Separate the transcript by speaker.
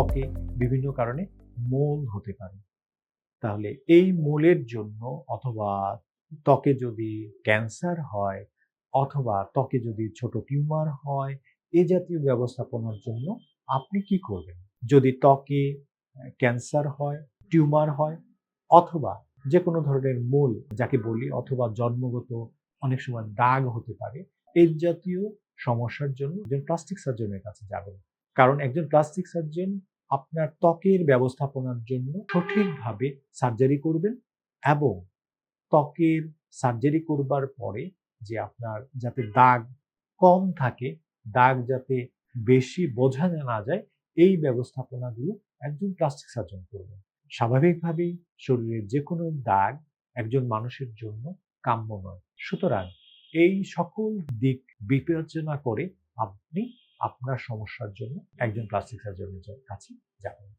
Speaker 1: ত্বকে বিভিন্ন কারণে মোল হতে পারে। তাহলে এই মোলের জন্য অথবা ত্বকে যদি ক্যান্সার হয় অথবা ত্বকে যদি ছোট টিউমার হয়, এ জাতীয় ব্যবস্থাপনার জন্য আপনি কি করবেন? যদি ত্বকে ক্যান্সার হয়, টিউমার হয় অথবা যে কোনো ধরনের মূল যাকে বলি অথবা জন্মগত অনেক সময় দাগ হতে পারে এই জাতীয় সমস্যার জন্য একজন প্লাস্টিক সার্জনের কাছে যাবেন। কারণ একজন প্লাস্টিক সার্জন আপনার ত্বকের ব্যবস্থাপনার জন্য সঠিকভাবে সার্জারি করবেন এবং ত্বকের সার্জারি করবার পরে যে আপনার যাতে দাগ কম থাকে, দাগ যাতে বেশি বোঝা না যায়, এই ব্যবস্থাপনাগুলো একজন প্লাস্টিক সার্জন করবেন। স্বাভাবিকভাবেই শরীরের যে কোনো দাগ একজন মানুষের জন্য কাম্য নয়। সুতরাং এই সকল দিক বিবেচনা করে আপনি আপনার সমস্যার জন্য একজন প্লাস্টিক সার্জনের কাছে যাবেন।